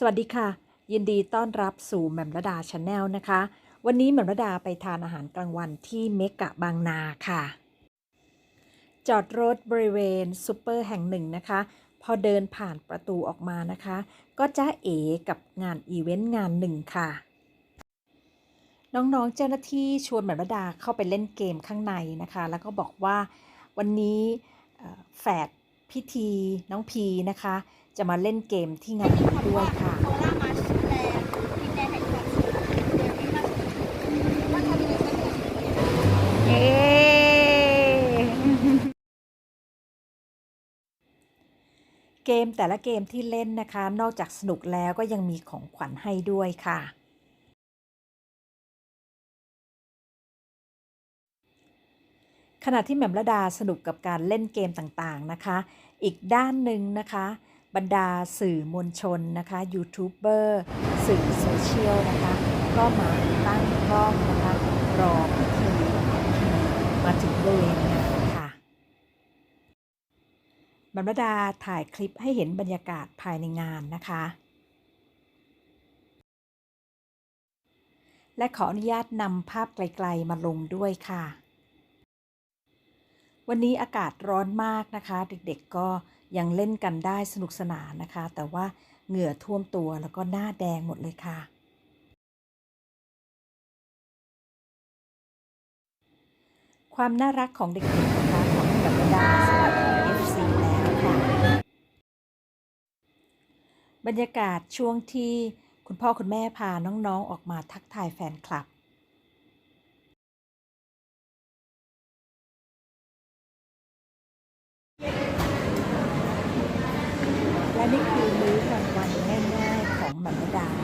สวัสดีค่ะ ยินดีต้อนรับสู่แหม่มระดาชาแนลนะคะ วันนี้แหม่มระดาไปทานอาหารกลางวันที่เมกะบางนาค่ะ จอดรถบริเวณซูเปอร์แห่งหนึ่งนะคะ พอเดินผ่านประตูออกมานะคะ ก็จ้าเอกับงานอีเวนต์งานหนึ่งค่ะ น้องๆเจ้าหน้าที่ชวนแหม่มระดาเข้าไปเล่นเกมข้างในนะคะ แล้วก็บอกว่าวันนี้แฝดพิธีน้องพีนะคะ จะมาเล่นเกมที่งานด้วยค่ะโคล่ามาชิแลนด์ดินแดนแห่งควมสุขเดี๋ยวนี้มาว่าทำยังไงสักอย่างเย้เกมแต่ละเกมที่เล่นนะคะ นอกจากสนุกแล้วก็ยังมีของขวัญให้ด้วยค่ะ ขณะที่แหม่มระดาสนุกกับการเล่นเกมต่างๆนะคะ อีกด้านหนึ่งนะคะ บรรดาสื่อมวลชนนะคะยูทูบเบอร์สื่อโซเชียลนะคะก็มาตั้งกล้องนะคะรอพิธีที่มาถึงบริเวณงานค่ะบรรดาถ่ายคลิปให้เห็นบรรยากาศภายในงานนะคะและขออนุญาตนำภาพไกล ๆ มาลงด้วยค่ะ วันนี้อากาศร้อนมากนะคะ เด็กๆก็ยังเล่นกันได้สนุกสนานนะคะ แต่ว่าเหงื่อท่วมตัวแล้วก็หน้าแดงหมดเลยค่ะ ความน่ารักของเด็กๆนะคะของกับบรรดาสวัสดี FC แล้วค่ะ บรรยากาศช่วงที่คุณพ่อคุณแม่พาน้องๆออกมาทักทายแฟนคลับ แลนี่คือมื้อกลางวันง่ายๆของหมันดา